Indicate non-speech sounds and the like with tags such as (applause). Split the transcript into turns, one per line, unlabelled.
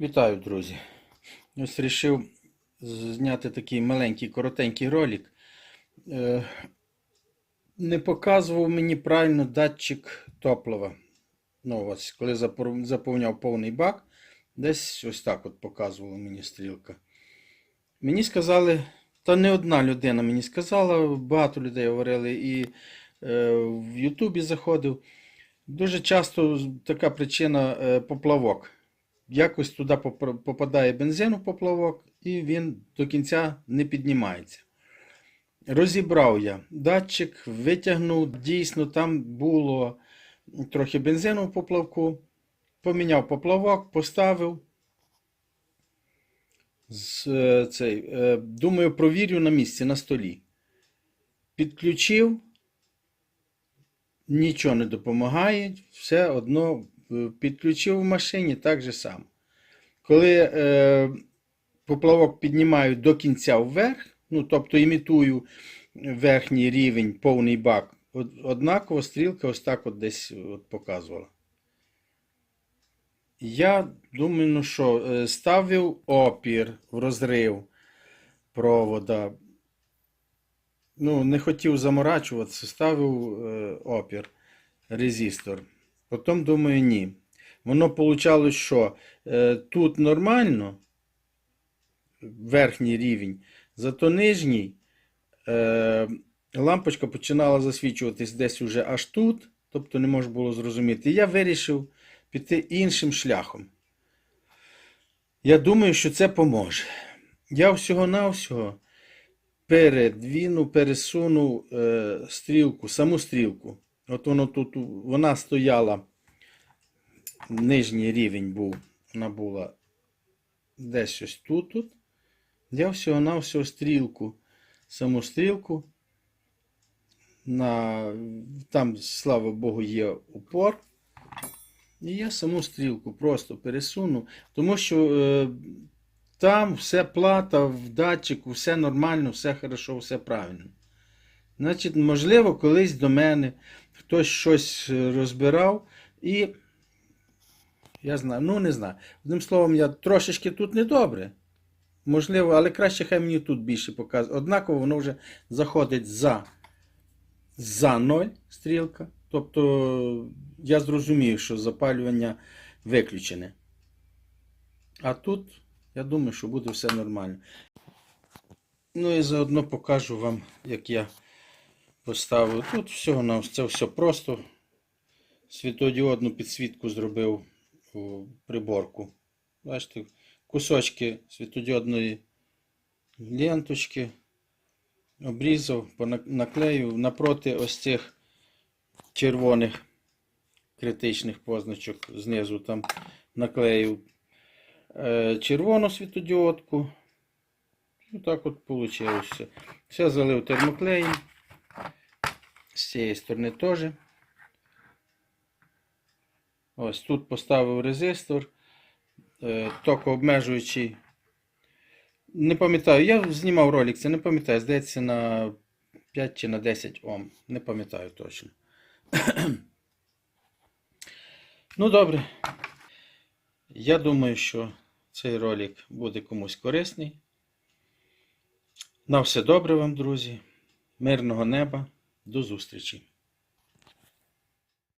Вітаю, друзі! Ось вирішив зняти такий маленький, коротенький ролик. Е, Не показував мені правильно датчик топлива. Ну, ось, коли заповняв повний бак, десь ось так от показувала мені стрілка. Мені сказали, та не одна людина мені сказала, багато людей говорили, і е, в Ютубі заходив. Дуже часто така причина е, поплавок якось туди попадає бензин у поплавок, і він до кінця не піднімається. Розібрав я датчик, витягнув, дійсно, там було трохи бензину в поплавку. Поміняв поплавок, поставив. З, е, цей, е, думаю, провірю на місці, на столі. Підключив, нічого не допомагає, все одно підключив в машині так же само. Коли е, поплавок піднімаю до кінця вверх, ну тобто імітую верхній рівень, повний бак, однаково стрілка ось так от десь от показувала. Я думаю, ну що, е, ставив опір в розрив провода. Ну, не хотів заморачуватися, ставив е, опір, резистор. Потім думаю, ні. Воно вийшло, що е, тут нормально, верхній рівень, зато нижній е, лампочка починала засвічуватись десь уже аж тут, тобто не можна було зрозуміти. І я вирішив піти іншим шляхом. Я думаю, що це поможе. Я всього-навсього передвіну, пересунув е, стрілку, саму стрілку. От воно тут, вона стояла, нижній рівень був, вона була десь ось тут. тут. Я всього-навсього стрілку, саму стрілку. На, там, слава Богу, є упор. І я саму стрілку просто пересуну, тому що е, там все плата в датчику, все нормально, все хорошо, все правильно. Значить, можливо, колись до мене хтось щось е, розбирав і. Я знаю, ну не знаю. Одним словом, я трошечки тут недобре. Можливо, але краще хай мені тут більше показує. Однаково воно вже заходить за, за 0 стрілка. Тобто я зрозумів, що запалювання виключене. А тут, я думаю, що буде все нормально. Ну і заодно покажу вам, як я поставив. Тут всього на це все просто. Світодіодну підсвітку зробив у приборку. Бачите, кусочки світодіодної ленточки обрізав, наклеїв напроти ось цих червоних критичних позначок знизу там наклеїв е, червону світодіодку. І так от вийшло. все. Все залив термоклеєм. Цієї сторони теж. Ось тут поставив резистор, е, токообмежуючий. Не пам'ятаю, я знімав ролик, це не пам'ятаю, здається, на 5 чи на 10 Ом. Не пам'ятаю точно. (clears throat) ну, добре. Я думаю, що цей ролик буде комусь корисний. На все добре вам, друзі. Мирного неба. До зустрічі!